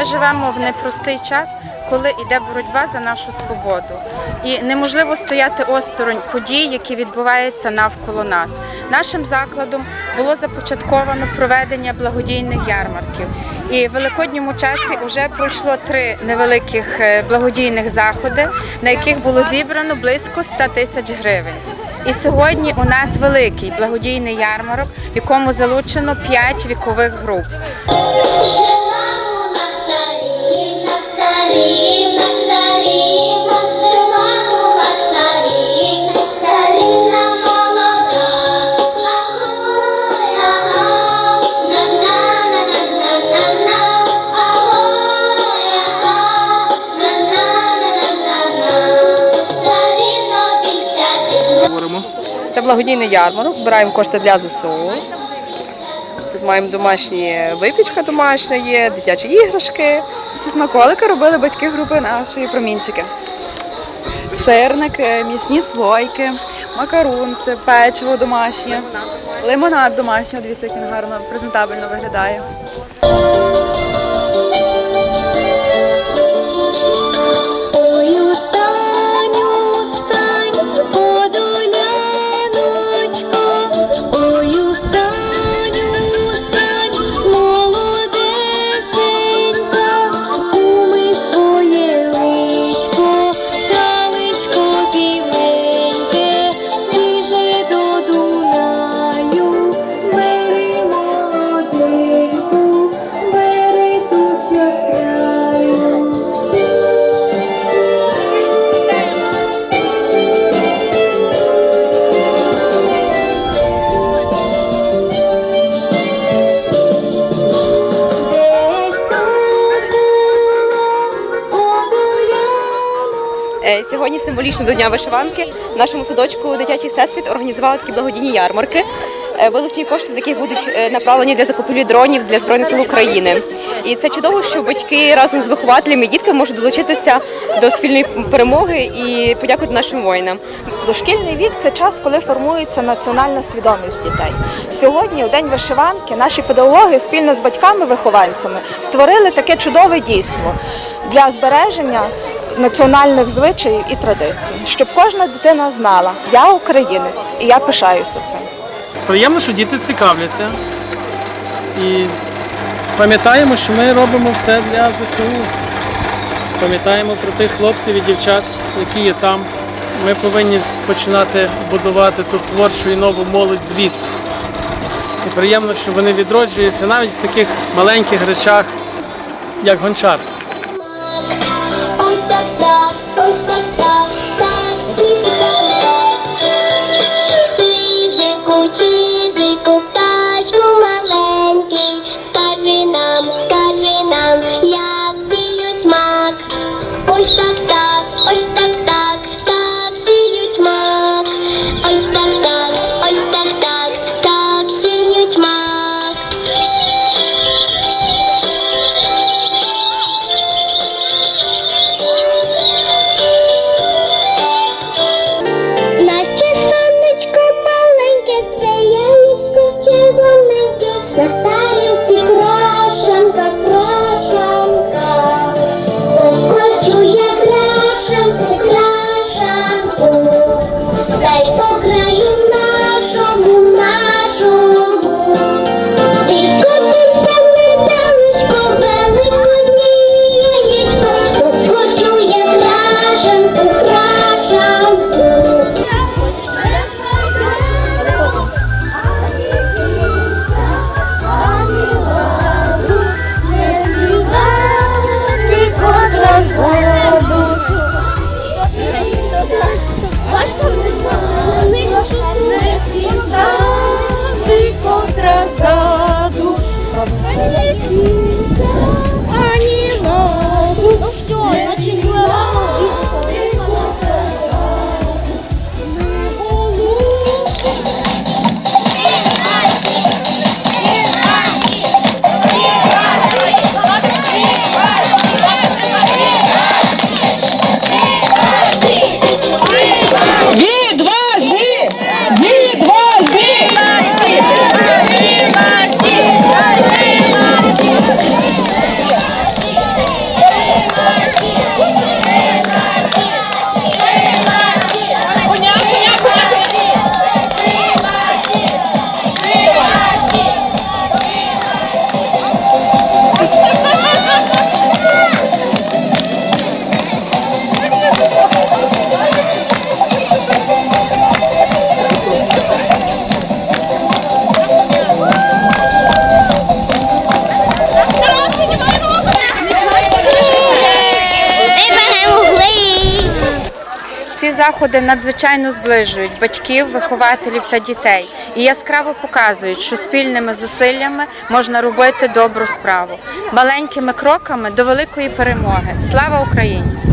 Ми живемо в непростий час, коли йде боротьба за нашу свободу. І неможливо стояти осторонь подій, які відбуваються навколо нас. Нашим закладом було започатковано проведення благодійних ярмарків. І в великодньому часі вже пройшло три невеликих е, благодійних заходи, на яких було зібрано близько 100 тисяч гривень. І сьогодні у нас великий благодійний ярмарок, в якому залучено 5 вікових груп. Благодійний ярмарок, збираємо кошти для ЗСУ. Тут маємо домашні випічка домашня є, дитячі іграшки. Всі смаколики робили батьки групи нашої промінчики. Сирники, м'ясні слойки, макарунці, печиво домашнє, лимонад домашній. Дивіться, як він гарно презентабельно виглядає. Символічно до Дня вишиванки в нашому садочку дитячий всесвіт організували такі благодійні ярмарки. Е, Вилучені кошти, з яких будуть е, направлені для закупівлі дронів для збройних сил України. І це чудово, що батьки разом з вихователями і дітками можуть долучитися до спільної перемоги і подякувати нашим воїнам. Дошкільний вік це час, коли формується національна свідомість дітей. Сьогодні, у день вишиванки, наші педагоги спільно з батьками-вихованцями створили таке чудове дійство для збереження національних звичаїв і традицій, щоб кожна дитина знала, я українець і я пишаюся цим. Приємно, що діти цікавляться. І пам'ятаємо, що ми робимо все для ЗСУ. Пам'ятаємо про тих хлопців і дівчат, які є там. Ми повинні починати будувати ту творчу і нову молодь звідси. І приємно, що вони відроджуються навіть в таких маленьких речах, як гончарство. Заходи надзвичайно зближують батьків, вихователів та дітей і яскраво показують, що спільними зусиллями можна робити добру справу маленькими кроками до великої перемоги. Слава Україні!